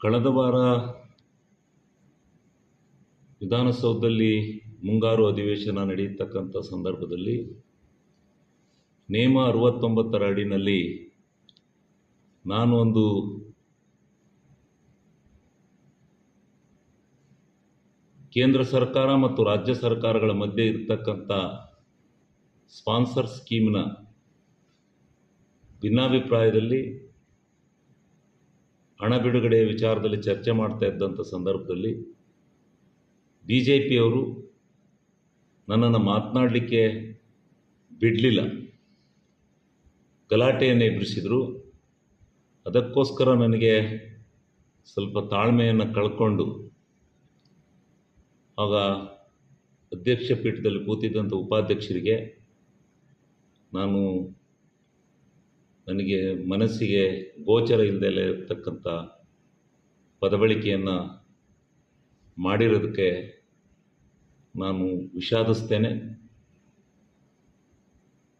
ಕಳೆದ ವಾರ ವಿಧಾನಸೌಧದಲ್ಲಿ ಮುಂಗಾರು ಅಧಿವೇಶನ ನಡೆಯತಕ್ಕಂಥ ಸಂದರ್ಭದಲ್ಲಿ ನೇಮ ಅರವತ್ತೊಂಬತ್ತರ ಅಡಿನಲ್ಲಿ ನಾನು ಒಂದು ಕೇಂದ್ರ ಸರ್ಕಾರ ಮತ್ತು ರಾಜ್ಯ ಸರ್ಕಾರಗಳ ಮಧ್ಯೆ ಇರತಕ್ಕಂಥ ಸ್ಪಾನ್ಸರ್ ಸ್ಕೀಮ್ನ ಭಿನ್ನಾಭಿಪ್ರಾಯದಲ್ಲಿ ಹಣ ಬಿಡುಗಡೆ ವಿಚಾರದಲ್ಲಿ ಚರ್ಚೆ ಮಾಡ್ತಾ ಇದ್ದಂಥ ಸಂದರ್ಭದಲ್ಲಿ ಬಿ ಜೆ ಪಿಯವರು ನನ್ನನ್ನು ಮಾತನಾಡಲಿಕ್ಕೆ ಬಿಡಲಿಲ್ಲ. ಗಲಾಟೆಯನ್ನು ಎದುರಿಸಿದರು. ಅದಕ್ಕೋಸ್ಕರ ನನಗೆ ಸ್ವಲ್ಪ ತಾಳ್ಮೆಯನ್ನು ಕಳ್ಕೊಂಡು ಆಗ ಅಧ್ಯಕ್ಷ ಪೀಠದಲ್ಲಿ ಕೂತಿದ್ದಂಥ ಉಪಾಧ್ಯಕ್ಷರಿಗೆ ನಾನು ನನಗೆ ಮನಸ್ಸಿಗೆ ಗೋಚರ ಇಲ್ಲದೆ ಇರತಕ್ಕಂಥ ಪದಬಳಿಕೆಯನ್ನು ಮಾಡಿರೋದಕ್ಕೆ ನಾನು ವಿಷಾದಿಸ್ತೇನೆ.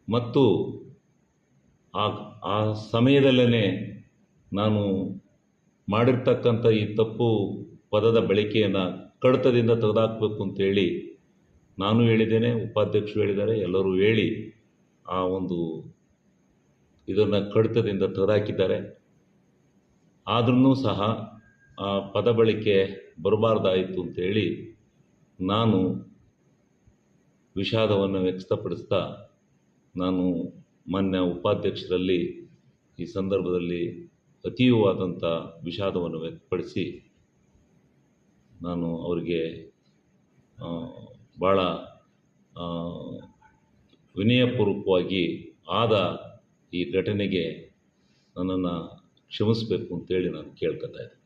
ಮತ್ತು ಆ ಆ ಸಮಯದಲ್ಲೇ ನಾನು ಮಾಡಿರ್ತಕ್ಕಂಥ ಈ ತಪ್ಪು ಪದದ ಬಳಕೆಯನ್ನು ಕಡತದಿಂದ ತೆಗೆದುಹಾಕಬೇಕು ಅಂತೇಳಿ ನಾನು ಹೇಳಿದ್ದೇನೆ, ಉಪಾಧ್ಯಕ್ಷರು ಹೇಳಿದ್ದಾರೆ, ಎಲ್ಲರೂ ಹೇಳಿ ಆ ಒಂದು ಇದನ್ನು ಕಡಿತದಿಂದ ತೆಗೆದಾಕಿದ್ದಾರೆ. ಆದ್ರೂ ಸಹ ಆ ಪದ ಬಳಕೆ ಬರಬಾರ್ದಾಯಿತು ಅಂತೇಳಿ ನಾನು ವಿಷಾದವನ್ನು ವ್ಯಕ್ತಪಡಿಸ್ತಾ ನಾನು ಮಾನ್ಯ ಉಪಾಧ್ಯಕ್ಷರಲ್ಲಿ ಈ ಸಂದರ್ಭದಲ್ಲಿ ಅತೀವವಾದಂಥ ವಿಷಾದವನ್ನು ವ್ಯಕ್ತಪಡಿಸಿ ನಾನು ಅವರಿಗೆ ಭಾಳ ವಿನಯಪೂರ್ವಕವಾಗಿ ಆದ ಈ ಘಟನೆಗೆ ನನ್ನನ್ನು ಕ್ಷಮಿಸಬೇಕು ಅಂತೇಳಿ ನಾನು ಕೇಳ್ಕೊತಾ ಇದ್ದೀನಿ.